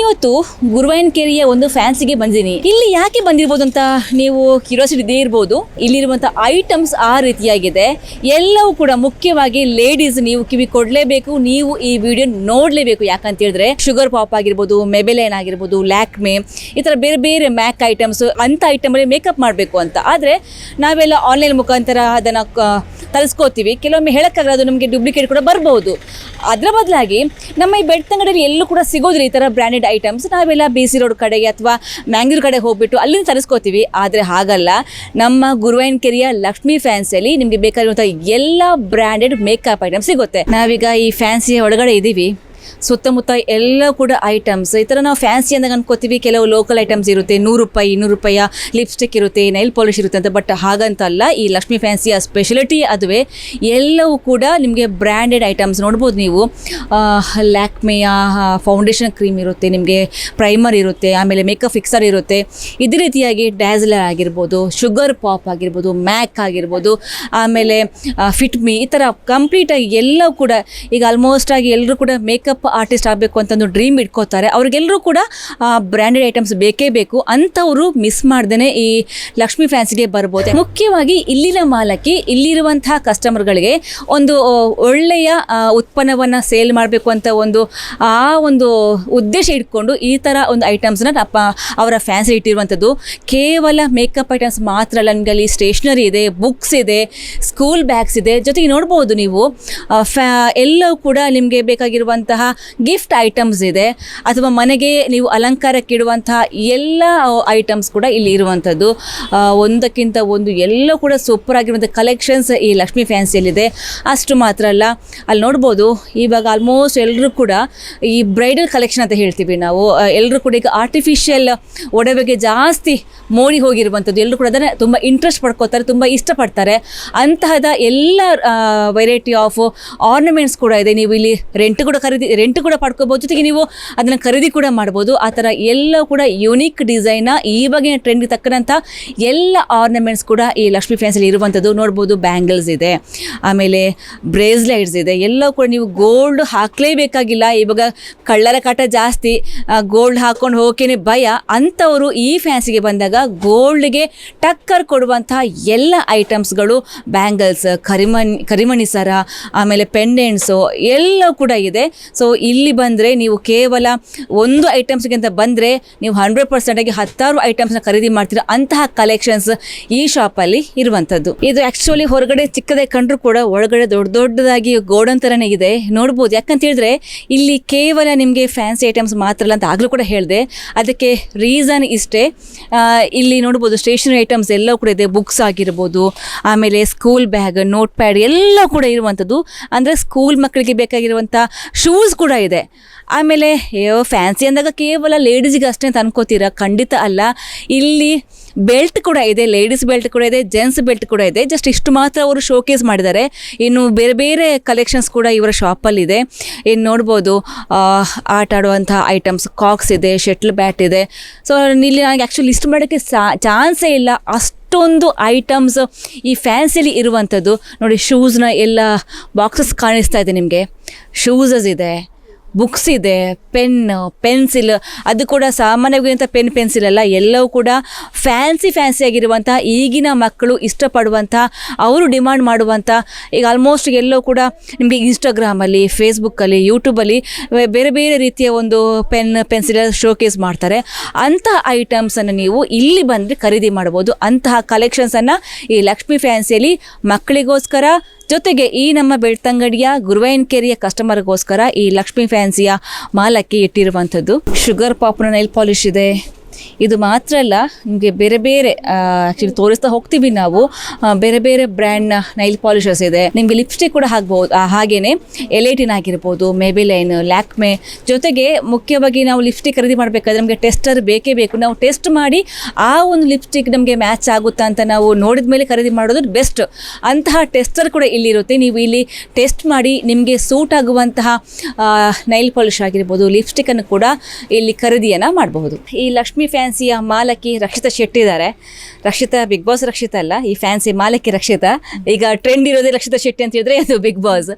ಇವತ್ತು ಗುರುವಾಯನ್ ಕೆರೆಯ ಒಂದು ಫ್ಯಾನ್ಸಿಗೆ ಬಂದಿನಿ ಇಲ್ಲಿ ಯಾಕೆ ಬಂದಿರ್ಬೋದು ಅಂತ ನೀವು ಕ್ಯೂರಿಯಾಸಿಟಿ ಇದೇ ಇರ್ಬೋದು. ಇಲ್ಲಿರುವಂಥ ಐಟಮ್ಸ್ ಆ ರೀತಿಯಾಗಿದೆ. ಎಲ್ಲವೂ ಕೂಡ ಮುಖ್ಯವಾಗಿ ಲೇಡೀಸ್ ನೀವು ಕಿವಿ ಕೊಡಲೇಬೇಕು. ನೀವು ಈ ವಿಡಿಯೋ ನೋಡಲೇಬೇಕು. ಯಾಕಂತ ಹೇಳಿದ್ರೆ ಶುಗರ್ ಪಾಪ್ ಆಗಿರ್ಬೋದು ಮೆಬೆಲೈನ್ ಆಗಿರ್ಬೋದು ಲ್ಯಾಕ್ಮೆ ಈ ಥರ ಬೇರೆ ಬೇರೆ ಮ್ಯಾಕ್ ಐಟಮ್ಸ್ ಅಂಥ ಐಟಮಲ್ಲಿ ಮೇಕಪ್ ಮಾಡಬೇಕು ಅಂತ. ಆದರೆ ನಾವೆಲ್ಲ ಆನ್ಲೈನ್ ಮುಖಾಂತರ ಅದನ್ನು ತರಿಸ್ಕೋತೀವಿ. ಕೆಲವೊಮ್ಮೆ ಹೇಳೋಕ್ಕಾಗಲ್ಲ, ಅದು ನಮಗೆ ಡುಪ್ಲಿಕೇಟ್ ಕೂಡ ಬರ್ಬೋದು. ಅದರ ಬದಲಾಗಿ ನಮ್ಮ ಈ ಬೆಡ್ ತಂಗಡಿಯಲ್ಲಿ ಎಲ್ಲೂ ಕೂಡ ಸಿಗೋದಿಲ್ಲ ಈ ಥರ ಬ್ರ್ಯಾಂಡೆಡ್ ಐಟಮ್ಸ್ ನಾವೆಲ್ಲ ಬಿ ಸಿ ರೋಡ್ ಕಡೆಗೆ ಅಥವಾ ಮ್ಯಾಂಗ್ಳೂರ್ ಕಡೆ ಹೋಗ್ಬಿಟ್ಟು ಅಲ್ಲಿಂದ ತರಿಸ್ಕೋತೀವಿ. ಆದರೆ ಹಾಗಲ್ಲ. ನಮ್ಮ ಗುರುವಾಯನ್ ಕೆರೆಯ ಲಕ್ಷ್ಮಿ ಫ್ಯಾನ್ಸಿಯಲ್ಲಿ ನಿಮಗೆ ಬೇಕಾಗಿರುವಂಥ ಎಲ್ಲ ಬ್ರ್ಯಾಂಡೆಡ್ ಮೇಕಪ್ ಐಟಮ್ಸ್ ಸಿಗುತ್ತೆ. ನಾವೀಗ ಈ ಫ್ಯಾನ್ಸಿಯ ಒಳಗಡೆ ಇದ್ದೀವಿ ಸುತ್ತಮುತ್ತ ಎಲ್ಲ ಕೂಡ ಐಟಮ್ಸ್ ಈ ಥರ ನಾವು ಫ್ಯಾನ್ಸಿ ಅಂದಾಗ ಅನ್ಕೋತೀವಿ. ಕೆಲವು ಲೋಕಲ್ ಐಟಮ್ಸ್ ಇರುತ್ತೆ. ನೂರು ರೂಪಾಯಿ, ಇನ್ನೂರು ರೂಪಾಯಿಯ ಲಿಪ್ಸ್ಟಿಕ್ ಇರುತ್ತೆ ನೈಲ್ ಪಾಲಿಶ್ ಇರುತ್ತೆ ಅಂತ. ಬಟ್ ಹಾಗಂತಲ್ಲ ಈ ಲಕ್ಷ್ಮಿ ಫ್ಯಾನ್ಸಿಯ ಸ್ಪೆಷಲಿಟಿ ಅದುವೇ ಎಲ್ಲವೂ ಕೂಡ ನಿಮಗೆ ಬ್ರ್ಯಾಂಡೆಡ್ ಐಟಮ್ಸ್ ನೋಡ್ಬೋದು ನೀವು ಲ್ಯಾಕ್ಮೆಯ ಫೌಂಡೇಶನ್ ಕ್ರೀಮ್ ಇರುತ್ತೆ, ನಿಮಗೆ ಪ್ರೈಮರ್ ಇರುತ್ತೆ, ಆಮೇಲೆ ಮೇಕಪ್ ಫಿಕ್ಸರ್ ಇರುತ್ತೆ. ಇದೇ ರೀತಿಯಾಗಿ ಡ್ಯಾಸ್ಲರ್ ಆಗಿರ್ಬೋದು ಶುಗರ್ ಪಾಪ್ ಆಗಿರ್ಬೋದು ಮ್ಯಾಕ್ ಆಗಿರ್ಬೋದು, ಆಮೇಲೆ ಫಿಟ್ಮಿ ಈ ಥರ ಕಂಪ್ಲೀಟಾಗಿ ಎಲ್ಲವೂ ಕೂಡ ಈಗ ಆಲ್ಮೋಸ್ಟ್ ಆಗಿ ಎಲ್ಲರೂ ಕೂಡ ಮೇಕಪ್ ಆರ್ಟಿಸ್ಟ್ ಆಗಬೇಕು ಅಂತ ಒಂದು ಡ್ರೀಮ್ ಇಟ್ಕೋತಾರೆ. ಅವ್ರಿಗೆಲ್ಲರೂ ಕೂಡ ಬ್ರ್ಯಾಂಡೆಡ್ ಐಟಮ್ಸ್ ಬೇಕೇ ಬೇಕು. ಅಂಥವರು ಮಿಸ್ ಮಾಡ್ದೇ ಈ ಲಕ್ಷ್ಮಿ ಫ್ಯಾನ್ಸಿಗೆ ಬರ್ಬೋದು. ಮುಖ್ಯವಾಗಿ ಇಲ್ಲಿನ ಮಾಲಕಿ, ಇಲ್ಲಿರುವಂತಹ ಕಸ್ಟಮರ್ಗಳಿಗೆ ಒಂದು ಒಳ್ಳೆಯ ಉತ್ಪನ್ನವನ್ನು ಸೇಲ್ ಮಾಡಬೇಕು ಅಂತ ಒಂದು, ಆ, ಒಂದು ಉದ್ದೇಶ ಇಟ್ಕೊಂಡು ಈ ಥರ ಒಂದು ಐಟಮ್ಸ್ನ ಅಪ್ಪ, ಅವರ ಫ್ಯಾನ್ಸಿ ಇಟ್ಟಿರುವಂಥದ್ದು. ಕೇವಲ ಮೇಕಪ್ ಐಟಮ್ಸ್ ಮಾತ್ರ ಅಲ್ಲ ನಿಮಗೆ ಅಲ್ಲಿ ಸ್ಟೇಷ್ನರಿ ಇದೆ ಬುಕ್ಸ್ ಇದೆ ಸ್ಕೂಲ್ ಬ್ಯಾಗ್ಸ್ ಇದೆ. ಜೊತೆಗೆ ನೋಡ್ಬೋದು ನೀವು ಫ್ಯಾ, ಎಲ್ಲವೂ ಕೂಡ ನಿಮಗೆ ಬೇಕಾಗಿರುವಂತಹ ಗಿಫ್ಟ್ ಐಟಮ್ಸ್ ಇದೆ, ಅಥವಾ ಮನೆಗೆ ನೀವು ಅಲಂಕಾರಕ್ಕೆ ಇಡುವಂತಹ ಎಲ್ಲ ಐಟಮ್ಸ್ ಕೂಡ ಇಲ್ಲಿ ಇರುವಂಥದ್ದು. ಒಂದಕ್ಕಿಂತ ಒಂದು ಎಲ್ಲ ಕೂಡ ಸೂಪರ್ ಆಗಿರುವಂಥ ಕಲೆಕ್ಷನ್ಸ್ ಈ ಲಕ್ಷ್ಮಿ ಫ್ಯಾನ್ಸಿಯಲ್ಲಿದೆ. ಅಷ್ಟು ಮಾತ್ರ ಅಲ್ಲ, ಅಲ್ಲಿ ನೋಡ್ಬೋದು, ಇವಾಗ ಆಲ್ಮೋಸ್ಟ್ ಎಲ್ಲರೂ ಕೂಡ ಈ ಬ್ರೈಡಲ್ ಕಲೆಕ್ಷನ್ ಅಂತ ಹೇಳ್ತೀವಿ ನಾವು. ಎಲ್ಲರೂ ಕೂಡ ಈಗ ಆರ್ಟಿಫಿಷಿಯಲ್ ಒಡವೆಗೆ ಜಾಸ್ತಿ ಮೋಡಿ ಹೋಗಿರುವಂಥದ್ದು. ಎಲ್ಲರೂ ಕೂಡ ಅದನ್ನು ತುಂಬ ಇಂಟ್ರೆಸ್ಟ್ ಪಡ್ಕೋತಾರೆ, ತುಂಬ ಇಷ್ಟಪಡ್ತಾರೆ. ಅಂತಹದ ಎಲ್ಲ ವೆರೈಟಿ ಆಫ್ ಆರ್ನಮೆಂಟ್ಸ್ ಕೂಡ ಇದೆ. ನೀವು ಇಲ್ಲಿ ರೆಂಟ್ ಕೂಡ ಖರೀದಿ ರೆಂಟ್ ಕೂಡ ಪಡ್ಕೋಬೋದು ಜೊತೆಗೆ ನೀವು ಅದನ್ನು ಖರೀದಿ ಕೂಡ ಮಾಡ್ಬೋದು. ಆ ಥರ ಎಲ್ಲ ಕೂಡ ಯುನೀಕ್ ಈ ಇವಾಗಿನ ಟ್ರೆಂಡ್ಗೆ ತಕ್ಕಂಥ ಎಲ್ಲ ಆರ್ನಮೆಂಟ್ಸ್ ಕೂಡ ಈ ಲಕ್ಷ್ಮಿ ಫ್ಯಾನ್ಸಲ್ಲಿ ಇರುವಂಥದ್ದು. ನೋಡ್ಬೋದು ಬ್ಯಾಂಗಲ್ಸ್ ಇದೆ, ಆಮೇಲೆ ಬ್ರೇಸ್ಲೈಟ್ಸ್ ಇದೆ. ಎಲ್ಲ ಕೂಡ ನೀವು ಗೋಲ್ಡ್ ಹಾಕಲೇಬೇಕಾಗಿಲ್ಲ. ಇವಾಗ ಕಳ್ಳರ ಕಾಟ ಜಾಸ್ತಿ ಗೋಲ್ಡ್ ಹಾಕೊಂಡು ಹೋಗೋಕೆ ಭಯ. ಅಂಥವರು ಈ ಫ್ಯಾನ್ಸಿಗೆ ಬಂದಾಗ ಗೋಲ್ಡ್ಗೆ ಟಕ್ಕರ್ ಕೊಡುವಂಥ ಎಲ್ಲ ಐಟಮ್ಸ್ಗಳು ಬ್ಯಾಂಗಲ್ಸ್ ಕರಿಮಣಿ ಕರಿಮಣಿ ಸರ, ಆಮೇಲೆ ಪೆಂಡೆಂಟ್ಸು ಎಲ್ಲ ಕೂಡ ಇದೆ. ಸೊ ಇಲ್ಲಿ ಬಂದರೆ ನೀವು ಕೇವಲ ಒಂದು ಐಟಮ್ಸ್ಗಿಂತ ಬಂದರೆ ನೀವು ಹಂಡ್ರೆಡ್ ಪರ್ಸೆಂಟಾಗಿ ಹತ್ತಾರು ಐಟಮ್ಸ್ನ ಖರೀದಿ ಮಾಡ್ತೀರ ಅಂತಹ ಕಲೆಕ್ಷನ್ಸ್ ಈ ಶಾಪಲ್ಲಿ ಇರುವಂಥದ್ದು ಇದು ಆ್ಯಕ್ಚುಲಿ ಹೊರಗಡೆ ಚಿಕ್ಕದಾಗಿ ಕಂಡ್ರೂ ಕೂಡ ಒಳಗಡೆ ದೊಡ್ಡ ದೊಡ್ಡದಾಗಿ ಗೋಡನ್ ಥರನೇ ಇದೆ. ನೋಡ್ಬೋದು, ಯಾಕಂತ ಹೇಳಿದ್ರೆ ಇಲ್ಲಿ ಕೇವಲ ನಿಮಗೆ ಫ್ಯಾನ್ಸಿ ಐಟಮ್ಸ್ ಮಾತ್ರ ಅಲ್ಲ ಅಂತ ಆಗಲೂ ಕೂಡ ಹೇಳಿದೆ. ಅದಕ್ಕೆ ರೀಸನ್ ಇಷ್ಟೇ. ಇಲ್ಲಿ ನೋಡ್ಬೋದು ಸ್ಟೇಷನರಿ ಐಟಮ್ಸ್ ಎಲ್ಲ ಕೂಡ ಇದೆ. ಬುಕ್ಸ್ ಆಗಿರ್ಬೋದು, ಆಮೇಲೆ ಸ್ಕೂಲ್ ಬ್ಯಾಗ್ ನೋಟ್ ಪ್ಯಾಡ್ ಎಲ್ಲ ಕೂಡ ಇರುವಂಥದ್ದು ಅಂದರೆ ಸ್ಕೂಲ್ ಮಕ್ಕಳಿಗೆ ಬೇಕಾಗಿರುವಂಥ ಶೂಸ್ ಕೂಡ ಇದೆ. ಆಮೇಲೆ ಅಯ್ಯೋ ಫ್ಯಾನ್ಸಿ ಅಂದಾಗ ಕೇವಲ ಲೇಡೀಸಿಗೆ ಅಷ್ಟೇ ಅಂತ ಅನ್ಕೋತೀರಾ ಖಂಡಿತ ಅಲ್ಲ. ಇಲ್ಲಿ ಬೆಲ್ಟ್ ಕೂಡ ಇದೆ, ಲೇಡೀಸ್ ಬೆಲ್ಟ್ ಕೂಡ ಇದೆ, ಜೆಂಟ್ಸ್ ಬೆಲ್ಟ್ ಕೂಡ ಇದೆ. ಜಸ್ಟ್ ಇಷ್ಟು ಮಾತ್ರ ಅವರು ಶೋಕೇಸ್ ಮಾಡಿದ್ದಾರೆ. ಇನ್ನು ಬೇರೆ ಬೇರೆ ಕಲೆಕ್ಷನ್ಸ್ ಕೂಡ ಇವರ ಶಾಪಲ್ಲಿದೆ. ಇನ್ನು ನೋಡ್ಬೋದು ಆಟ ಆಡುವಂಥ ಐಟಮ್ಸ್, ಕಾಕ್ಸ್ ಇದೆ, ಶಟ್ಲ್ ಬ್ಯಾಟ್ ಇದೆ. ಸೊ ಇಲ್ಲಿ ನನಗೆ ಆ್ಯಕ್ಚುಲಿ ಲಿಸ್ಟ್ ಮಾಡೋಕ್ಕೆ ಚಾನ್ಸೇ ಇಲ್ಲ. ಅಷ್ಟೊಂದು ಐಟಮ್ಸ್ ಈ ಫ್ಯಾನ್ಸಿಲಿ ಇರುವಂಥದ್ದು. ನೋಡಿ ಶೂಸ್ನ ಎಲ್ಲ ಬಾಕ್ಸಸ್ ಕಾಣಿಸ್ತಾ ಇದೆ ನಿಮಗೆ. ಶೂಸಸ್ ಇದೆ. ಬುಕ್ಸ್ ಇದೆ, ಪೆನ್, ಪೆನ್ಸಿಲ್, ಅದು ಕೂಡ ಸಾಮಾನ್ಯವಾಗಿರುವಂಥ ಪೆನ್, ಪೆನ್ಸಿಲ್ ಅಲ್ಲ, ಎಲ್ಲವೂ ಕೂಡ ಫ್ಯಾನ್ಸಿ ಫ್ಯಾನ್ಸಿ ಆಗಿರುವಂಥ ಈಗಿನ ಮಕ್ಕಳು ಇಷ್ಟಪಡುವಂಥ, ಅವರು ಡಿಮಾಂಡ್ ಮಾಡುವಂಥ, ಈಗ ಆಲ್ಮೋಸ್ಟ್ ಎಲ್ಲವೂ ಕೂಡ ನಿಮಗೆ ಇನ್ಸ್ಟಾಗ್ರಾಮಲ್ಲಿ ಫೇಸ್ಬುಕ್ಕಲ್ಲಿ ಯೂಟ್ಯೂಬಲ್ಲಿ ಬೇರೆ ಬೇರೆ ರೀತಿಯ ಒಂದು ಪೆನ್, ಪೆನ್ಸಿಲ್ ಶೋಕೇಸ್ ಮಾಡ್ತಾರೆ. ಅಂತಹ ಐಟಮ್ಸನ್ನು ನೀವು ಇಲ್ಲಿ ಬಂದರೆ ಖರೀದಿ ಮಾಡ್ಬೋದು. ಅಂತಹ ಕಲೆಕ್ಷನ್ಸನ್ನು ಈ ಲಕ್ಷ್ಮಿ ಫ್ಯಾನ್ಸಿಯಲ್ಲಿ ಮಕ್ಕಳಿಗೋಸ್ಕರ ಜೊತೆಗೆ ಈ ನಮ್ಮ ಬೆಳ್ತಂಗಡಿಯ ಗುರುವಾಯನ್ ಕೆರೆಯ ಕಸ್ಟಮರ್ಗೋಸ್ಕರ ಈ ಲಕ್ಷ್ಮಿ ಫ್ಯಾನ್ಸಿಯ ಮಾಲಕ್ಕೆ ಇಟ್ಟಿರುವಂಥದ್ದು. ಶುಗರ್ ಪಾಪ್ನ ನೈಲ್ ಪಾಲಿಶ್ ಇದೆ. ಇದು ಮಾತ್ರ ಅಲ್ಲ, ನಿಮಗೆ ಬೇರೆ ಬೇರೆ ಆ್ಯಕ್ಚುಲಿ ತೋರಿಸ್ತಾ ಹೋಗ್ತೀವಿ ನಾವು. ಬೇರೆ ಬೇರೆ ಬ್ರ್ಯಾಂಡ್ನ ನೈಲ್ ಪಾಲಿಷಸ್ ಇದೆ. ನಿಮಗೆ ಲಿಪ್ಸ್ಟಿಕ್ ಕೂಡ ಹಾಕ್ಬೋದು ಹಾಗೆಯೇ ಎಲೇಟಿನ್ ಆಗಿರ್ಬೋದು ಮೇಬಿಲೈನ್ ಲ್ಯಾಕ್ಮೆ ಜೊತೆಗೆ ಮುಖ್ಯವಾಗಿ ನಾವು ಲಿಪ್ಸ್ಟಿಕ್ ಖರೀದಿ ಮಾಡಬೇಕಾದ್ರೆ ನಮಗೆ ಟೆಸ್ಟರ್ ಬೇಕೇ ಬೇಕು. ನಾವು ಟೆಸ್ಟ್ ಮಾಡಿ ಆ ಒಂದು ಲಿಪ್ಸ್ಟಿಕ್ ನಮಗೆ ಮ್ಯಾಚ್ ಆಗುತ್ತಾ ಅಂತ ನಾವು ನೋಡಿದ ಮೇಲೆ ಖರೀದಿ ಮಾಡೋದು ಬೆಸ್ಟ್ ಅಂತಹ ಟೆಸ್ಟರ್ ಕೂಡ ಇಲ್ಲಿರುತ್ತೆ. ನೀವು ಇಲ್ಲಿ ಟೆಸ್ಟ್ ಮಾಡಿ ನಿಮಗೆ ಸೂಟ್ ಆಗುವಂತಹ ನೈಲ್ ಪಾಲಿಷ್ ಆಗಿರ್ಬೋದು ಲಿಪ್ಸ್ಟಿಕ್ಕನ್ನು ಕೂಡ ಇಲ್ಲಿ ಖರೀದಿಯನ್ನು ಮಾಡಬಹುದು. ಈ ಲಕ್ಷ್ಮಿ ಫ್ಯಾನ್ ಫ್ಯಾನ್ಸಿಯ ಮಾಲಕಿ ರಕ್ಷಿತಾ ಶೆಟ್ಟಿ ಇದ್ದಾರೆ ರಕ್ಷಿತಾ ಬಿಗ್ ಬಾಸ್ ರಕ್ಷಿತಾ ಅಲ್ಲ, ಈ ಫ್ಯಾನ್ಸಿ ಮಾಲಕಿ ರಕ್ಷಿತಾ. ಈಗ ಟ್ರೆಂಡ್ ಇರೋದೇ ರಕ್ಷಿತಾ ಶೆಟ್ಟಿ ಅಂತ ಹೇಳಿದ್ರೆ ಅದು ಬಿಗ್ ಬಾಸ್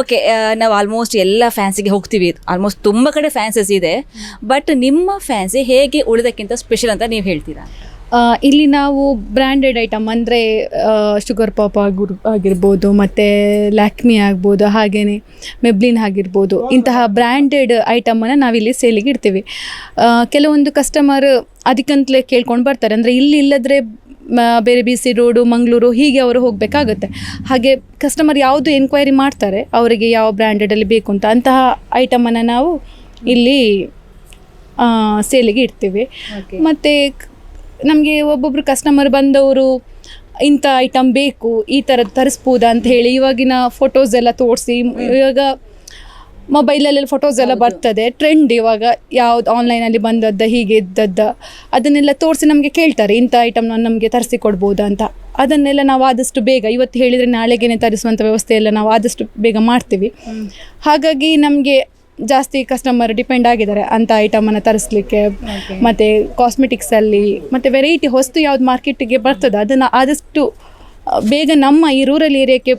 ಓಕೆ ನಾವು ಆಲ್ಮೋಸ್ಟ್ ಎಲ್ಲ ಫ್ಯಾನ್ಸಿಗೆ ಹೋಗ್ತೀವಿ. ಆಲ್ಮೋಸ್ಟ್ ತುಂಬ ಕಡೆ ಫ್ಯಾನ್ಸಸ್ ಇದೆ. ಬಟ್ ನಿಮ್ಮ ಫ್ಯಾನ್ಸಿ ಹೇಗೆ ಉಳಿದಕ್ಕಿಂತ ಸ್ಪೆಷಲ್ ಅಂತ ನೀವು ಹೇಳ್ತೀರಾ? ಇಲ್ಲಿ ನಾವು ಬ್ರ್ಯಾಂಡೆಡ್ ಐಟಮ್ ಅಂದರೆ ಶುಗರ್ ಪಾಪ್ ಆಗಿರ್ ಆಗಿರ್ಬೋದು ಮತ್ತು ಲ್ಯಾಕ್ಮಿ ಆಗ್ಬೋದು ಹಾಗೆಯೇ ಮೆಬ್ಲಿನ್ ಆಗಿರ್ಬೋದು ಇಂತಹ ಬ್ರ್ಯಾಂಡೆಡ್ ಐಟಮನ್ನು ನಾವಿಲ್ಲಿ ಸೇಲಿಗೆ ಇಡ್ತೀವಿ. ಕೆಲವೊಂದು ಕಸ್ಟಮರ್ ಅದಕ್ಕಂತಲೇ ಕೇಳ್ಕೊಂಡು ಬರ್ತಾರೆ. ಅಂದರೆ ಇಲ್ಲಿ ಇಲ್ಲದ್ರೆ ಬೇರೆ ಬಿ ಸಿ ರೋಡು ಮಂಗಳೂರು ಹೀಗೆ ಅವರು ಹೋಗಬೇಕಾಗುತ್ತೆ. ಹಾಗೆ ಕಸ್ಟಮರ್ ಯಾವುದು ಎನ್ಕ್ವೈರಿ ಮಾಡ್ತಾರೆ ಅವರಿಗೆ ಯಾವ ಬ್ರ್ಯಾಂಡೆಡಲ್ಲಿ ಬೇಕು ಅಂತ ಅಂತಹ ಐಟಮನ್ನು ನಾವು ಇಲ್ಲಿ ಸೇಲಿಗೆ ಇಡ್ತೀವಿ. ಮತ್ತು ನಮಗೆ ಒಬ್ಬೊಬ್ರು ಕಸ್ಟಮರ್ ಬಂದವರು ಇಂಥ ಐಟಮ್ ಬೇಕು ಈ ಥರದ್ದು ತರಿಸ್ಬೋದಾ ಅಂತ ಹೇಳಿ ಇವಾಗಿನ ಫೋಟೋಸ್ ಎಲ್ಲ ತೋರಿಸಿ ಇವಾಗ ಮೊಬೈಲಲ್ಲೆಲ್ಲ ಫೋಟೋಸ್ ಎಲ್ಲ ಬರ್ತದೆ ಟ್ರೆಂಡ್ ಇವಾಗ ಯಾವ್ದು ಆನ್ಲೈನಲ್ಲಿ ಬಂದದ್ದ ಹೀಗೆ ಇದ್ದದ್ದ ಅದನ್ನೆಲ್ಲ ತೋರಿಸಿ ನಮಗೆ ಕೇಳ್ತಾರೆ ಇಂಥ ಐಟಮ್ನ ನಮಗೆ ತರಿಸಿ ಕೊಡ್ಬೋದಾ ಅಂತ. ಅದನ್ನೆಲ್ಲ ನಾವು ಆದಷ್ಟು ಬೇಗ ಇವತ್ತು ಹೇಳಿದರೆ ನಾಳೆಗೇನೆ ತರಿಸುವಂಥ ವ್ಯವಸ್ಥೆ ಎಲ್ಲ ನಾವು ಆದಷ್ಟು ಬೇಗ ಮಾಡ್ತೀವಿ. ಹಾಗಾಗಿ ನಮಗೆ ಜಾಸ್ತಿ ಕಸ್ಟಮರ್ ಡಿಪೆಂಡ್ ಆಗಿದ್ದಾರೆ ಅಂಥ ಐಟಮನ್ನು ತರಿಸ್ಲಿಕ್ಕೆ ಮತ್ತು ಕಾಸ್ಮೆಟಿಕ್ಸಲ್ಲಿ ಮತ್ತು ವೆರೈಟಿ ಹೊಸ್ತು ಯಾವ್ದು ಮಾರ್ಕೆಟಿಗೆ ಬರ್ತದೆ ಅದನ್ನು ಆದಷ್ಟು ಬೇಗ ನಮ್ಮ ಈ ರೂರಲ್ ಏರಿಯಾಕ್ಕೆ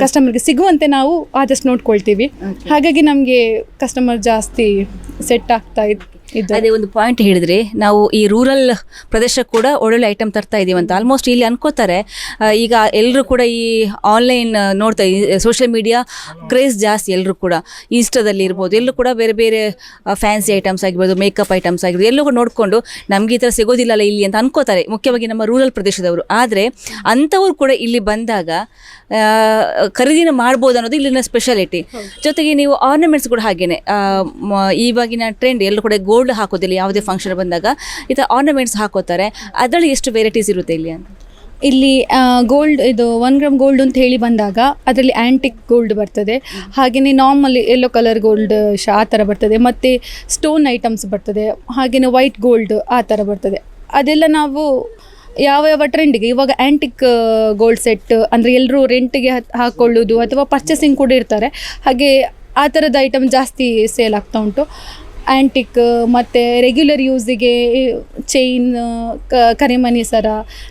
ಕಸ್ಟಮರ್ಗೆ ಸಿಗುವಂತೆ ನಾವು ಆದಷ್ಟು ನೋಡ್ಕೊಳ್ತೀವಿ. ಹಾಗಾಗಿ ನಮಗೆ ಕಸ್ಟಮರ್ ಜಾಸ್ತಿ ಸೆಟ್ ಆಗ್ತಾ ಇದ್ದಾರೆ ಅದೇ ಒಂದು ಪಾಯಿಂಟ್ ಹೇಳಿದ್ರೆ. ನಾವು ಈ ರೂರಲ್ ಪ್ರದೇಶ ಕೂಡ ಒಳ್ಳೊಳ್ಳೆ ಐಟಮ್ ತರ್ತಾ ಇದೀವಿ ಅಂತ. ಆಲ್ಮೋಸ್ಟ್ ಇಲ್ಲಿ ಅನ್ಕೋತಾರೆ. ಈಗ ಎಲ್ಲರೂ ಕೂಡ ಈ ಆನ್ಲೈನ್ ನೋಡ್ತಾ ಸೋಷಿಯಲ್ ಮೀಡಿಯಾ ಕ್ರೇಜ್ ಜಾಸ್ತಿ ಎಲ್ಲರೂ ಕೂಡ. ಇನ್ಸ್ಟಾದಲ್ಲಿ ಇರ್ಬೋದು. ಎಲ್ಲರೂ ಕೂಡ ಬೇರೆ ಬೇರೆ ಫ್ಯಾನ್ಸಿ ಐಟಮ್ಸ್ ಆಗಿರ್ಬೋದು ಮೇಕಪ್ ಐಟಮ್ಸ್ ಆಗಿರ್ಬೋದು ಎಲ್ಲೂ ಕೂಡ ನೋಡಿಕೊಂಡು ನಮಗೆ ಈ ಥರ ಸಿಗೋದಿಲ್ಲಲ್ಲ ಇಲ್ಲಿ ಅಂತ ಅನ್ಕೋತಾರೆ. ಮುಖ್ಯವಾಗಿ ನಮ್ಮ ರೂರಲ್ ಪ್ರದೇಶದವರು. ಆದರೆ ಅಂಥವ್ರು ಕೂಡ ಇಲ್ಲಿ ಬಂದಾಗ ಖರೀದಿನ ಮಾಡ್ಬೋದು ಅನ್ನೋದು ಇಲ್ಲಿನ ಸ್ಪೆಷಾಲಿಟಿ ಜೊತೆಗೆ ನೀವು ಆರ್ನಮೆಂಟ್ಸ್ ಕೂಡ ಹಾಗೇನೆ. ಇವಾಗಿನ ಟ್ರೆಂಡ್ ಎಲ್ಲರೂ ಕೂಡ ಗೋಲ್ಡ್ ಹಾಕೋದಿಲ್ಲ, ಯಾವುದೇ ಫಂಕ್ಷನ್ ಬಂದಾಗ ಈ ಥರ ಆರ್ನಮೆಂಟ್ಸ್ ಹಾಕೋತಾರೆ. ಅದರಲ್ಲಿ ಎಷ್ಟು ವೆರೈಟೀಸ್ ಇರುತ್ತೆ ಇಲ್ಲಿ ಅಂತ? ಇಲ್ಲಿ ಗೋಲ್ಡ್ ಇದು ಒನ್ ಗ್ರಾಮ್ ಗೋಲ್ಡ್ ಅಂತ ಹೇಳಿ ಬಂದಾಗ ಅದರಲ್ಲಿ ಆ್ಯಂಟಿಕ್ ಗೋಲ್ಡ್ ಬರ್ತದೆ. ಹಾಗೆಯೇ ನಾರ್ಮಲಿ ಯೆಲ್ಲೋ ಕಲರ್ ಗೋಲ್ಡ್ ಶಾ, ಆ ಥರ ಬರ್ತದೆ. ಮತ್ತು ಸ್ಟೋನ್ ಐಟಮ್ಸ್ ಬರ್ತದೆ. ಹಾಗೆಯೇ ವೈಟ್ ಗೋಲ್ಡ್ ಆ ಥರ ಬರ್ತದೆ. ಅದೆಲ್ಲ ನಾವು ಯಾವ ಯಾವ ಟ್ರೆಂಡಿಗೆ ಇವಾಗ ಆ್ಯಂಟಿಕ್ ಗೋಲ್ಡ್ ಸೆಟ್ ಅಂದರೆ ಎಲ್ಲರೂ ರೆಂಟಿಗೆ ಹಾಕೊಳ್ಳೋದು ಅಥವಾ ಪರ್ಚೇಸಿಂಗ್ ಕೂಡ ಇರ್ತಾರೆ. ಹಾಗೆ ಆ ಥರದ ಐಟಮ್ ಜಾಸ್ತಿ ಸೇಲ್ ಆಗ್ತಾ ಉಂಟು. ಆ್ಯಂಟಿಕ್ ಮತ್ತು ರೆಗ್ಯುಲರ್ ಯೂಸಿಗೆ ಚೈನ್ ಕರಿಮಣಿ ಸರ.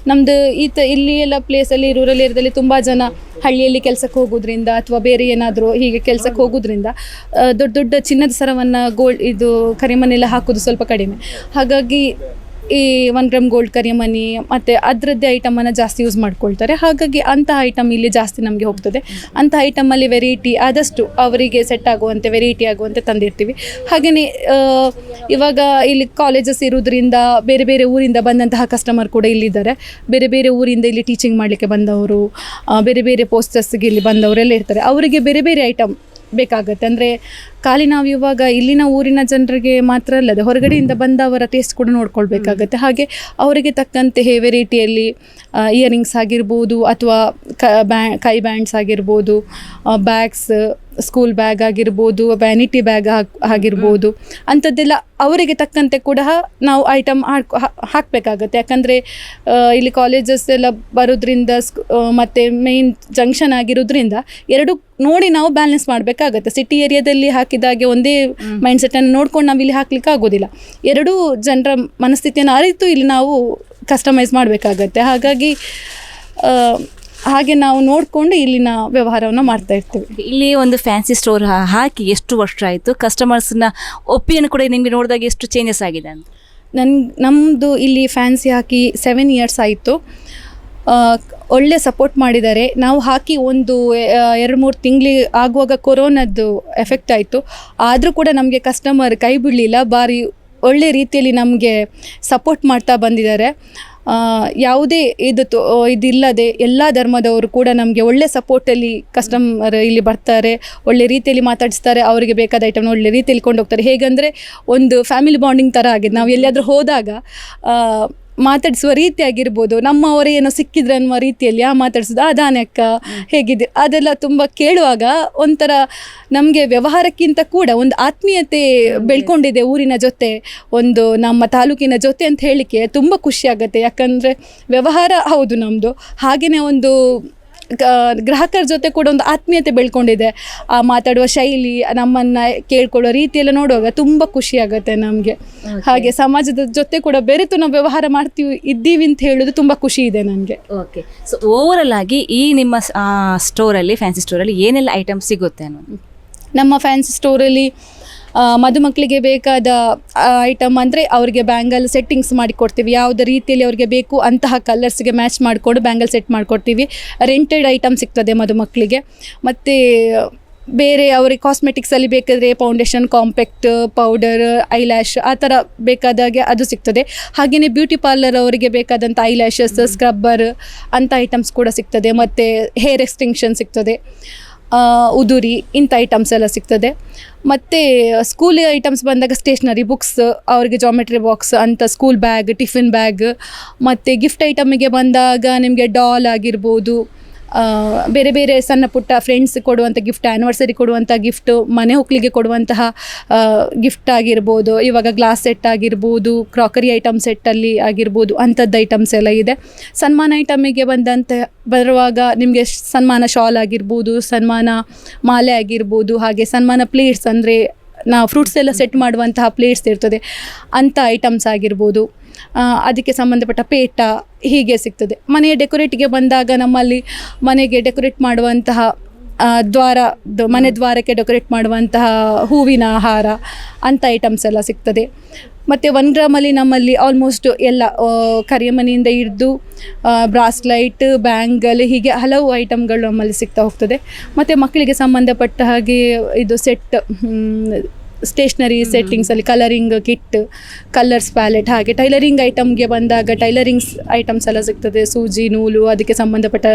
ನಮ್ಮದು ಈತ ಇಲ್ಲಿ ಎಲ್ಲ ಪ್ಲೇಸಲ್ಲಿ ರೂರಲ್ ಏರಿಯಾದಲ್ಲಿ ತುಂಬ ಜನ ಹಳ್ಳಿಯಲ್ಲಿ ಕೆಲಸಕ್ಕೆ ಹೋಗೋದ್ರಿಂದ ಅಥವಾ ಬೇರೆ ಏನಾದರೂ ಹೀಗೆ ಕೆಲಸಕ್ಕೆ ಹೋಗೋದ್ರಿಂದ ದೊಡ್ಡ ದೊಡ್ಡ ಚಿನ್ನದ ಸರವನ್ನು ಗೋಲ್ಡ್ ಇದು ಕರಿಮನೆಲ್ಲ ಹಾಕೋದು ಸ್ವಲ್ಪ ಕಡಿಮೆ. ಹಾಗಾಗಿ ಈ ಒನ್ ಗ್ರಾಮ್ ಗೋಲ್ಡ್ ಕರಿಮನಿ ಮತ್ತು ಅದರದ್ದೇ ಐಟಮನ್ನು ಜಾಸ್ತಿ ಯೂಸ್ ಮಾಡ್ಕೊಳ್ತಾರೆ. ಹಾಗಾಗಿ ಅಂತಹ ಐಟಮ್ ಇಲ್ಲಿ ಜಾಸ್ತಿ ನಮಗೆ ಹೋಗ್ತದೆ. ಅಂಥ ಐಟಮಲ್ಲಿ ವೆರೈಟಿ ಆದಷ್ಟು ಅವರಿಗೆ ಸೆಟ್ ಆಗುವಂತೆ ವೆರೈಟಿ ಆಗುವಂತೆ ತಂದಿರ್ತೀವಿ. ಹಾಗೆಯೇ ಇವಾಗ ಇಲ್ಲಿ ಕಾಲೇಜಸ್ ಇರೋದ್ರಿಂದ ಬೇರೆ ಬೇರೆ ಊರಿಂದ ಬಂದಂತಹ ಕಸ್ಟಮರ್ ಕೂಡ ಇಲ್ಲಿದ್ದಾರೆ. ಬೇರೆ ಬೇರೆ ಊರಿಂದ ಇಲ್ಲಿ ಟೀಚಿಂಗ್ ಮಾಡಲಿಕ್ಕೆ ಬಂದವರು ಬೇರೆ ಬೇರೆ ಪೋಸ್ಟರ್ಸ್ಗೆ ಇಲ್ಲಿ ಬಂದವರೆಲ್ಲ ಇರ್ತಾರೆ. ಅವರಿಗೆ ಬೇರೆ ಬೇರೆ ಐಟಮ್ ಬೇಕಾಗುತ್ತೆ. ಅಂದರೆ ಖಾಲಿ ನಾವು ಇವಾಗ ಇಲ್ಲಿನ ಊರಿನ ಜನರಿಗೆ ಮಾತ್ರ ಅಲ್ಲದೆ ಹೊರಗಡೆಯಿಂದ ಬಂದವರ ಟೇಸ್ಟ್ ಕೂಡ ನೋಡ್ಕೊಳ್ಬೇಕಾಗತ್ತೆ. ಹಾಗೆ ಅವರಿಗೆ ತಕ್ಕಂತೆ ವೆರೈಟಿಯಲ್ಲಿ ಇಯರಿಂಗ್ಸ್ ಆಗಿರ್ಬೋದು ಅಥವಾ ಕ ಬ್ಯಾ ಕೈ ಬ್ಯಾಂಡ್ಸ್ ಆಗಿರ್ಬೋದು ಬ್ಯಾಗ್ಸ್ ಸ್ಕೂಲ್ ಬ್ಯಾಗ್ ಆಗಿರ್ಬೋದು ವ್ಯಾನಿಟಿ ಬ್ಯಾಗ್ ಆಗಿರ್ಬೋದು ಅಂಥದ್ದೆಲ್ಲ ಅವರಿಗೆ ತಕ್ಕಂತೆ ಕೂಡ ನಾವು ಐಟಮ್ ಹಾಕಬೇಕಾಗತ್ತೆ. ಯಾಕಂದರೆ ಇಲ್ಲಿ ಕಾಲೇಜಸ್ ಎಲ್ಲ ಬರೋದ್ರಿಂದ ಸ್ಕ್ ಮತ್ತು ಮೇಯ್ನ್ ಜಂಕ್ಷನ್ ಆಗಿರೋದ್ರಿಂದ ಎರಡು ನೋಡಿ ನಾವು ಬ್ಯಾಲೆನ್ಸ್ ಮಾಡಬೇಕಾಗತ್ತೆ. ಸಿಟಿ ಏರಿಯಾದಲ್ಲಿ ಹಾಕಿದಾಗೆ ಒಂದೇ ಮೈಂಡ್ ಸೆಟ್ಟನ್ನು ನೋಡ್ಕೊಂಡು ನಾವು ಇಲ್ಲಿ ಹಾಕ್ಲಿಕ್ಕೆ ಆಗೋದಿಲ್ಲ ಎರಡೂ ಜನರ ಮನಸ್ಥಿತಿಯನ್ನು ಅರಿತು ಇಲ್ಲಿ ನಾವು ಕಸ್ಟಮೈಸ್ ಮಾಡಬೇಕಾಗತ್ತೆ. ಹಾಗಾಗಿ ಹಾಗೆ ನಾವು ನೋಡಿಕೊಂಡು ಇಲ್ಲಿನ ವ್ಯವಹಾರವನ್ನು ಮಾಡ್ತಾ ಇರ್ತೀವಿ. ಇಲ್ಲಿ ಒಂದು ಫ್ಯಾನ್ಸಿ ಸ್ಟೋರ್ ಹಾಕಿ ಎಷ್ಟು ವರ್ಷ ಆಯಿತು? ಕಸ್ಟಮರ್ಸ್ನ ಒಪಿನಿಯನ್ ಕೂಡ ನಿಮಗೆ ನೋಡಿದಾಗ ಎಷ್ಟು ಚೇಂಜಸ್ ಆಗಿದೆ ಅಂತ? ನನ್ ನಮ್ಮದು ಇಲ್ಲಿ ಫ್ಯಾನ್ಸಿ ಹಾಕಿ ಸೆವೆನ್ ಇಯರ್ಸ್ ಆಯಿತು. ಒಳ್ಳೆ ಸಪೋರ್ಟ್ ಮಾಡಿದ್ದಾರೆ. ನಾವು ಹಾಕಿ ಒಂದು ಎರಡು ಮೂರು ತಿಂಗಳು ಆಗುವಾಗ ಕೊರೋನದ್ದು ಎಫೆಕ್ಟ್ ಆಯಿತು. ಆದರೂ ಕೂಡ ನಮಗೆ ಕಸ್ಟಮರ್ ಕೈ ಬಿಡಲಿಲ್ಲ. ಭಾರಿ ಒಳ್ಳೆ ರೀತಿಯಲ್ಲಿ ನಮಗೆ ಸಪೋರ್ಟ್ ಮಾಡ್ತಾ ಬಂದಿದ್ದಾರೆ. ಯಾವುದೇ ಇದು ಇದಿಲ್ಲದೆ ಎಲ್ಲ ಧರ್ಮದವರು ಕೂಡ ನಮಗೆ ಒಳ್ಳೆ ಸಪೋರ್ಟಲ್ಲಿ ಕಸ್ಟಮರ್ ಇಲ್ಲಿ ಬರ್ತಾರೆ, ಒಳ್ಳೆ ರೀತಿಯಲ್ಲಿ ಮಾತಾಡಿಸ್ತಾರೆ, ಅವರಿಗೆ ಬೇಕಾದ ಐಟಮ್ನ ಒಳ್ಳೆ ರೀತಿಯಲ್ಲಿ ಕೊಂಡೋಗ್ತಾರೆ. ಹೇಗಂದರೆ ಒಂದು ಫ್ಯಾಮಿಲಿ ಬಾಂಡಿಂಗ್ ಥರ ಆಗಿದೆ. ನಾವು ಎಲ್ಲಿಯಾದರೂ ಹೋದಾಗ ಮಾತಾಡಿಸುವ ರೀತಿ ಆಗಿರ್ಬೋದು. ನಮ್ಮವರೇ ಏನೋ ಸಿಕ್ಕಿದ್ರೆ ಅನ್ನುವ ರೀತಿಯಲ್ಲಿ ಆ ಮಾತಾಡಿಸೋದು ಆ ದಾನಕ್ಕ ಹೇಗಿದೆ? ಅದೆಲ್ಲ ತುಂಬ ಕೇಳುವಾಗ ಒಂಥರ ನಮಗೆ ವ್ಯವಹಾರಕ್ಕಿಂತ ಕೂಡ ಒಂದು ಆತ್ಮೀಯತೆ ಬೆಳ್ಕೊಂಡಿದೆ ಊರಿನ ಜೊತೆ. ಒಂದು ನಮ್ಮ ತಾಲೂಕಿನ ಜೊತೆ ಅಂತ ಹೇಳಲಿಕ್ಕೆ ತುಂಬ ಖುಷಿಯಾಗುತ್ತೆ ಯಾಕಂದರೆ ವ್ಯವಹಾರ ಹೌದು ನಮ್ಮದು ಹಾಗೆಯೇ ಒಂದು ಗ್ರಾಹಕರ ಜೊತೆ ಕೂಡ ಒಂದು ಆತ್ಮೀಯತೆ ಬೆಳ್ಕೊಂಡಿದೆ. ಆ ಮಾತಾಡುವ ಶೈಲಿ ನಮ್ಮನ್ನು ಕೇಳ್ಕೊಳ್ಳೋ ರೀತಿಯೆಲ್ಲ ನೋಡುವಾಗ ತುಂಬ ಖುಷಿ ಆಗುತ್ತೆ ನಮಗೆ. ಹಾಗೆ ಸಮಾಜದ ಜೊತೆ ಕೂಡ ಬೆರೆತು ನಾವು ವ್ಯವಹಾರ ಮಾಡ್ತೀವಿ ಇದ್ದೀವಿ ಅಂತ ಹೇಳೋದು ತುಂಬ ಖುಷಿ ಇದೆ ನನಗೆ ಓಕೆ ಸೊ ಓವರಲ್ ಆಗಿ ಈ ನಿಮ್ಮ ಸ್ಟೋರಲ್ಲಿ ಫ್ಯಾನ್ಸಿ ಸ್ಟೋರಲ್ಲಿ ಏನೆಲ್ಲ ಐಟಮ್ ಸಿಗುತ್ತೆ ಅನ್ನೋದು? ನಮ್ಮ ಫ್ಯಾನ್ಸಿ ಸ್ಟೋರಲ್ಲಿ ಮದುಮಕ್ಕಳಿಗೆ ಬೇಕಾದ ಐಟಮ್ ಅಂದರೆ ಅವರಿಗೆ ಬ್ಯಾಂಗಲ್ ಸೆಟ್ಟಿಂಗ್ಸ್ ಮಾಡಿಕೊಡ್ತೀವಿ. ಯಾವುದೇ ರೀತಿಯಲ್ಲಿ ಅವರಿಗೆ ಬೇಕು ಅಂತಹ ಕಲರ್ಸ್ಗೆ ಮ್ಯಾಚ್ ಮಾಡಿಕೊಂಡು ಬ್ಯಾಂಗಲ್ ಸೆಟ್ ಮಾಡಿಕೊಡ್ತೀವಿ. ರೆಂಟೆಡ್ ಐಟಮ್ ಸಿಗ್ತದೆ ಮದುಮಕ್ಕಳಿಗೆ ಮತ್ತು ಬೇರೆ ಅವರಿಗೆ ಕಾಸ್ಮೆಟಿಕ್ಸಲ್ಲಿ ಬೇಕಾದರೆ ಫೌಂಡೇಶನ್ ಕಾಂಪ್ಯಾಕ್ಟ್ ಪೌಡರ್ ಐಲ್ಯಾಶ್ ಆ ಥರ ಬೇಕಾದಾಗೆ ಅದು ಸಿಗ್ತದೆ. ಹಾಗೆಯೇ ಬ್ಯೂಟಿ ಪಾರ್ಲರ್ ಅವರಿಗೆ ಬೇಕಾದಂಥ ಐಲ್ಯಾಶಸ್ ಸ್ಕ್ರಬ್ಬರ್ ಅಂಥ ಐಟಮ್ಸ್ ಕೂಡ ಸಿಗ್ತದೆ. ಮತ್ತು ಹೇರ್ ಎಕ್ಸ್ಟೆನ್ಷನ್ ಸಿಗ್ತದೆ. ಉದುರಿ ಇಂಥ ಐಟಮ್ಸ್ ಎಲ್ಲ ಸಿಗ್ತದೆ. ಮತ್ತು ಸ್ಕೂಲ್ ಐಟಮ್ಸ್ ಬಂದಾಗ ಸ್ಟೇಷ್ನರಿ ಬುಕ್ಸ್ ಅವರಿಗೆ ಜಾಮೆಟ್ರಿ ಬಾಕ್ಸ್ ಅಂತ ಸ್ಕೂಲ್ ಬ್ಯಾಗ್ ಟಿಫಿನ್ ಬ್ಯಾಗ್ ಮತ್ತು ಗಿಫ್ಟ್ ಐಟಮಿಗೆ ಬಂದಾಗ ನಿಮಗೆ ಡಾಲ್ ಆಗಿರ್ಬೋದು. ಬೇರೆ ಬೇರೆ ಸಣ್ಣ ಪುಟ್ಟ ಫ್ರೆಂಡ್ಸ್ ಕೊಡುವಂಥ ಗಿಫ್ಟ್ ಆ್ಯನಿವರ್ಸರಿ ಕೊಡುವಂಥ ಗಿಫ್ಟು ಮನೆ ಹೊಕ್ಕಲಿಗೆ ಕೊಡುವಂತಹ ಗಿಫ್ಟ್ ಆಗಿರ್ಬೋದು, ಇವಾಗ ಗ್ಲಾಸ್ ಸೆಟ್ ಆಗಿರ್ಬೋದು ಕ್ರಾಕರಿ ಐಟಮ್ ಸೆಟ್ಟಲ್ಲಿ ಆಗಿರ್ಬೋದು, ಅಂಥದ್ದು ಐಟಮ್ಸ್ ಎಲ್ಲ ಇದೆ. ಸನ್ಮಾನ ಐಟಮಿಗೆ ಬಂದಂತೆ, ಬರುವಾಗ ನಿಮಗೆ ಸನ್ಮಾನ ಶಾಲ್ ಆಗಿರ್ಬೋದು, ಸನ್ಮಾನ ಮಾಲೆ ಆಗಿರ್ಬೋದು, ಹಾಗೆ ಸನ್ಮಾನ ಪ್ಲೇಟ್ಸ್ ಅಂದರೆ, ನಾ ಫ್ರೂಟ್ಸ್ ಎಲ್ಲ ಸೆಟ್ ಮಾಡುವಂತಹ ಪ್ಲೇಟ್ಸ್ ಇರ್ತದೆ. ಅಂಥ ಐಟಮ್ಸ್ ಆಗಿರ್ಬೋದು. ಅದಕ್ಕೆ ಸಂಬಂಧಪಟ್ಟ ಪೇಟ ಹೀಗೆ ಸಿಗ್ತದೆ. ಮನೆಯ ಡೆಕೋರೇಟ್ಗೆ ಬಂದಾಗ ನಮ್ಮಲ್ಲಿ ಮನೆಗೆ ಡೆಕೋರೇಟ್ ಮಾಡುವಂತಹ ದ್ವಾರ ಮನೆ ದ್ವಾರಕ್ಕೆ ಡೆಕೋರೇಟ್ ಮಾಡುವಂತಹ ಹೂವಿನ ಆಹಾರ ಅಂಥ ಐಟಮ್ಸ್ ಎಲ್ಲ ಸಿಗ್ತದೆ. ಮತ್ತು ಒನ್ ಗ್ರಾಮಲ್ಲಿ ನಮ್ಮಲ್ಲಿ ಆಲ್ಮೋಸ್ಟ್ ಎಲ್ಲ ಕರಿಮನೆಯಿಂದ ಹಿಡಿದು ಬ್ರಾಸ್ಲೈಟ್ ಬ್ಯಾಂಗಲ್ ಹೀಗೆ ಹಲವು ಐಟಮ್ಗಳು ನಮ್ಮಲ್ಲಿ ಸಿಗ್ತಾ ಹೋಗ್ತದೆ. ಮತ್ತು ಮಕ್ಕಳಿಗೆ ಸಂಬಂಧಪಟ್ಟ ಹಾಗೆ ಇದು ಸೆಟ್ ಸ್ಟೇಷ್ನರಿ ಸೆಟ್ಟಿಂಗ್ಸಲ್ಲಿ ಕಲರಿಂಗ್ ಕಿಟ್ ಕಲರ್ಸ್ ಪ್ಯಾಲೆಟ್ ಹಾಗೆ ಟೈಲರಿಂಗ್ ಐಟಮ್ಗೆ ಬಂದಾಗ ಟೈಲರಿಂಗ್ಸ್ ಐಟಮ್ಸ್ ಎಲ್ಲ ಸಿಗ್ತದೆ. ಸೂಜಿ ನೂಲು ಅದಕ್ಕೆ ಸಂಬಂಧಪಟ್ಟ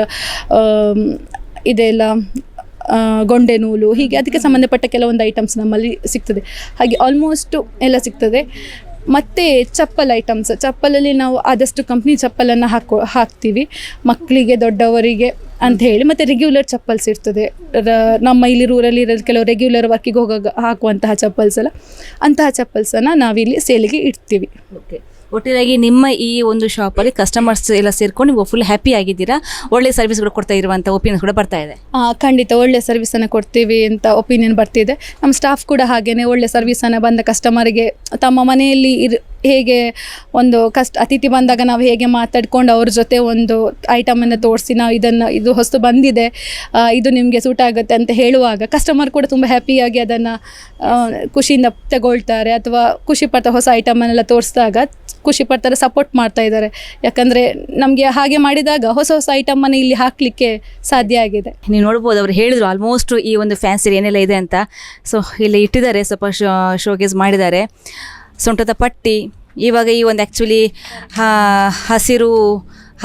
ಇದೆಲ್ಲ ಗೊಂಡೆ ನೂಲು ಹೀಗೆ ಅದಕ್ಕೆ ಸಂಬಂಧಪಟ್ಟ ಕೆಲವೊಂದು ಐಟಮ್ಸ್ ನಮ್ಮಲ್ಲಿ ಸಿಗ್ತದೆ. ಹಾಗೆ ಆಲ್ಮೋಸ್ಟು ಎಲ್ಲ ಸಿಗ್ತದೆ. ಮತ್ತು ಚಪ್ಪಲ್ ಐಟಮ್ಸ್ ಚಪ್ಪಲಲ್ಲಿ ನಾವು ಆದಷ್ಟು ಕಂಪ್ನಿ ಚಪ್ಪಲನ್ನು ಹಾಕೋ ಹಾಕ್ತೀವಿ. ಮಕ್ಕಳಿಗೆ ದೊಡ್ಡವರಿಗೆ ಅಂತ ಹೇಳಿ. ಮತ್ತು ರೆಗ್ಯುಲರ್ ಚಪ್ಪಲ್ಸ್ ಇರ್ತದೆ. ರ- ನಮ್ಮ ಇಲ್ಲಿ ರೂರಲ್ಲಿ ಇರೋದು ಕೆಲವು ರೆಗ್ಯುಲರ್ ವರ್ಕಿಗೆ ಹೋಗೋ ಹಾಕುವಂತಹ ಚಪ್ಪಲ್ಸ್ ಎಲ್ಲ ಅಂತಹ ಚಪ್ಪಲ್ಸನ್ನು ನಾವಿಲ್ಲಿ ಸೇಲಿಗೆ ಇಡ್ತೀವಿ. ಓಕೆ ಒಟ್ಟಿನಾಗಿ ನಿಮ್ಮ ಈ ಒಂದು ಶಾಪಲ್ಲಿ ಕಸ್ಟಮರ್ಸ್ ಎಲ್ಲ ಸೇರ್ಕೊಂಡು ನೀವು ಫುಲ್ ಹ್ಯಾಪಿ ಆಗಿದ್ದೀರಾ? ಒಳ್ಳೆ ಕೂಡ ಕೊಡ್ತಾ ಇರುವಂಥ ಒಪಿನಿಯನ್ ಕೂಡ ಬರ್ತಾ ಇದೆ. ಖಂಡಿತ ಒಳ್ಳೆ ಸರ್ವಿಸನ್ನು ಕೊಡ್ತೀವಿ ಅಂತ ಒಪಿನಿಯನ್ ಬರ್ತಿದೆ. ನಮ್ಮ ಸ್ಟಾಫ್ ಕೂಡ ಹಾಗೇನೆ ಒಳ್ಳೆ ಸರ್ವಿಸನ್ನು ಬಂದ ಕಸ್ಟಮರ್ಗೆ ತಮ್ಮ ಮನೆಯಲ್ಲಿ ಇರ್ ಹೇಗೆ ಒಂದು ಕಷ್ಟ, ಅತಿಥಿ ಬಂದಾಗ ನಾವು ಹೇಗೆ ಮಾತಾಡ್ಕೊಂಡು ಅವ್ರ ಜೊತೆ ಒಂದು ಐಟಮನ್ನು ತೋರಿಸಿ ನಾವು ಇದನ್ನು, ಇದು ಹೊಸ್ತು ಬಂದಿದೆ ಇದು ನಿಮಗೆ ಸೂಟ್ ಆಗುತ್ತೆ ಅಂತ ಹೇಳುವಾಗ ಕಸ್ಟಮರ್ ಕೂಡ ತುಂಬ ಹ್ಯಾಪಿಯಾಗಿ ಅದನ್ನು ಖುಷಿಯಿಂದ ತಗೊಳ್ತಾರೆ. ಅಥವಾ ಖುಷಿ ಪಡ್ತಾ ಹೊಸ ಐಟಮನ್ನೆಲ್ಲ ತೋರಿಸಿದಾಗ ಖುಷಿ ಪಡ್ತಾರೆ ಸಪೋರ್ಟ್ ಮಾಡ್ತಾ ಇದ್ದಾರೆ. ಯಾಕಂದರೆ ನಮಗೆ ಹಾಗೆ ಮಾಡಿದಾಗ ಹೊಸ ಹೊಸ ಐಟಮನ್ನು ಇಲ್ಲಿ ಹಾಕಲಿಕ್ಕೆ ಸಾಧ್ಯ ಆಗಿದೆ. ನೀವು ನೋಡ್ಬೋದು, ಅವರು ಹೇಳಿದ್ರು ಆಲ್ಮೋಸ್ಟ್ ಈ ಒಂದು ಫ್ಯಾನ್ಸಿ ಏನೆಲ್ಲ ಇದೆ ಅಂತ. ಸೊ ಇಲ್ಲಿ ಇಟ್ಟಿದ್ದಾರೆ, ಸ್ವಲ್ಪ ಶೋ ಶೋಕೇಸ್ ಮಾಡಿದ್ದಾರೆ. ಸೊಂಟದ ಪಟ್ಟಿ, ಇವಾಗ ಈ ಒಂದು ಆ್ಯಕ್ಚುಲಿ ಹಸಿರು,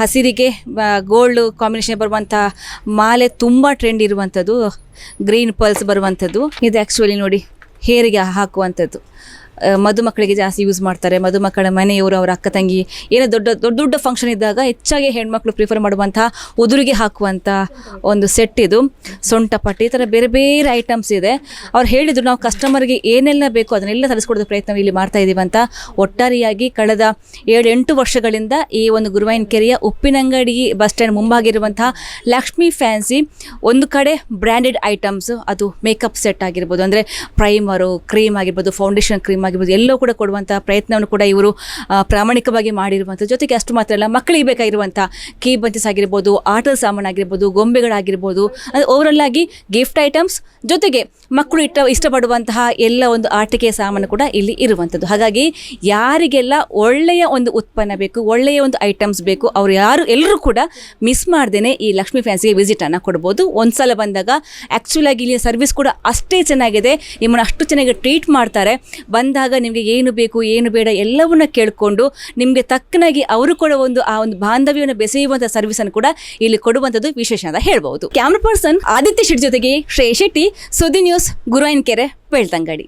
ಹಸಿರಿಗೆ ಗೋಲ್ಡ್ ಕಾಂಬಿನೇಷನ್ ಬರುವಂಥ ಮಾಲೆ ತುಂಬ ಟ್ರೆಂಡ್ ಇರುವಂಥದ್ದು ಗ್ರೀನ್ ಪಲ್ಸ್ ಬರುವಂಥದ್ದು ಇದು ಆ್ಯಕ್ಚುಲಿ ನೋಡಿ, ಹೇರಿಗೆ ಹಾಕುವಂಥದ್ದು ಮದುಮಕ್ಕಳಿಗೆ ಜಾಸ್ತಿ ಯೂಸ್ ಮಾಡ್ತಾರೆ. ಮದುಮಕ್ಕಳ ಮನೆಯವರು, ಅವರ ಅಕ್ಕ ತಂಗಿ, ಏನೋ ದೊಡ್ಡ ದೊಡ್ಡ ದೊಡ್ಡ ಫಂಕ್ಷನ್ ಇದ್ದಾಗ ಹೆಚ್ಚಾಗಿ ಹೆಣ್ಮಕ್ಳು ಪ್ರಿಫರ್ ಮಾಡುವಂತಹ ಉದುರಿಗೆ ಹಾಕುವಂಥ ಒಂದು ಸೆಟ್ ಇದು. ಸೊಂಟ ಪಟ್ಟಿ, ಈ ಥರ ಬೇರೆ ಬೇರೆ ಐಟಮ್ಸ್ ಇದೆ. ಅವ್ರು ಹೇಳಿದ್ರು, ನಾವು ಕಸ್ಟಮರ್ಗೆ ಏನೆಲ್ಲ ಬೇಕು ಅದನ್ನೆಲ್ಲ ತರಿಸ್ಕೊಡೋದು ಪ್ರಯತ್ನ ಇಲ್ಲಿ ಮಾಡ್ತಾ ಇದ್ದೀವಿ ಅಂತ. ಒಟ್ಟಾರೆಯಾಗಿ ಕಳೆದ ಏಳೆಂಟು ವರ್ಷಗಳಿಂದ ಈ ಒಂದು ಗುರುವಾಯಿನ ಕೆರೆಯ ಉಪ್ಪಿನಂಗಡಿ ಬಸ್ ಸ್ಟ್ಯಾಂಡ್ ಮುಂಭಾಗಿರುವಂತಹ ಲಕ್ಷ್ಮಿ ಫ್ಯಾನ್ಸಿ ಒಂದು ಕಡೆ ಬ್ರ್ಯಾಂಡೆಡ್ ಐಟಮ್ಸ್ ಅದು ಮೇಕಪ್ ಸೆಟ್ ಆಗಿರ್ಬೋದು, ಅಂದರೆ ಪ್ರೈಮರು ಕ್ರೀಮ್ ಆಗಿರ್ಬೋದು ಫೌಂಡೇಶನ್ ಕ್ರೀಮ್ ಆಗಿರ್ಬೋದು, ಎಲ್ಲೋ ಕೂಡ ಕೊಡುವಂಥ ಪ್ರಯತ್ನವನ್ನು ಕೂಡ ಇವರು ಪ್ರಾಮಾಣಿಕವಾಗಿ ಮಾಡಿರುವಂಥ ಜೊತೆಗೆ ಅಷ್ಟು ಮಾತ್ರ ಅಲ್ಲ, ಮಕ್ಕಳಿಗೆ ಬೇಕಾಗಿರುವಂಥ ಕೀ ಬಂಚಸ್ ಆಗಿರ್ಬೋದು, ಆಟದ ಸಾಮಾನು ಆಗಿರ್ಬೋದು, ಗೊಂಬೆಗಳಾಗಿರ್ಬೋದು ಓವರಲ್ ಆಗಿ ಗಿಫ್ಟ್ ಐಟಮ್ಸ್ ಜೊತೆಗೆ ಮಕ್ಕಳು ಇಟ್ಟ, ಇಷ್ಟಪಡುವಂತಹ ಎಲ್ಲ ಒಂದು ಆಟಿಕೆಯ ಸಾಮಾನು ಕೂಡ ಇಲ್ಲಿ ಇರುವಂಥದ್ದು. ಹಾಗಾಗಿ ಯಾರಿಗೆಲ್ಲ ಒಳ್ಳೆಯ ಒಂದು ಉತ್ಪನ್ನ ಬೇಕು, ಒಳ್ಳೆಯ ಒಂದು ಐಟಮ್ಸ್ ಬೇಕು, ಅವರು ಯಾರು, ಎಲ್ಲರೂ ಕೂಡ ಮಿಸ್ ಮಾಡ್ದೇನೆ ಈ ಲಕ್ಷ್ಮೀ ಫ್ಯಾನ್ಸಿಗೆ ವಿಸಿಟನ್ನು ಕೊಡ್ಬೋದು. ಒಂದು ಸಲ ಬಂದಾಗ ಆ್ಯಕ್ಚುಲಾಗಿ ಇಲ್ಲಿ ಸರ್ವಿಸ್ ಕೂಡ ಅಷ್ಟೇ ಚೆನ್ನಾಗಿದೆ. ನಿಮ್ಮನ್ನು ಅಷ್ಟು ಚೆನ್ನಾಗಿ ಟ್ರೀಟ್ ಮಾಡ್ತಾರೆ. ಬಂದಾಗ ನಿಮಗೆ ಏನು ಬೇಕು, ಏನು ಬೇಡ ಎಲ್ಲವನ್ನ ಕೇಳಿಕೊಂಡು ನಿಮಗೆ ತಕ್ಕನಾಗಿ ಅವರು ಕೂಡ ಒಂದು ಆ ಒಂದು ಬಾಂಧವ್ಯವನ್ನು ಬೆಸೆಯುವಂಥ ಸರ್ವಿಸನ್ನು ಕೂಡ ಇಲ್ಲಿ ಕೊಡುವಂಥದ್ದು ವಿಶೇಷ ಅಂತ ಹೇಳ್ಬೋದು. ಕ್ಯಾಮ್ರಾ ಪರ್ಸನ್ ಆದಿತ್ಯ ಶೆಟ್ಟಿ ಜೊತೆಗೆ ಶ್ರೇಯ್ ಶೆಟ್ಟಿ, ಸುದ್ದಿ ನ್ಯೂಸ್ ಗುರುವಾಯಿನ ಕೆರೆ, ಬೆಳ್ತಂಗಡಿ.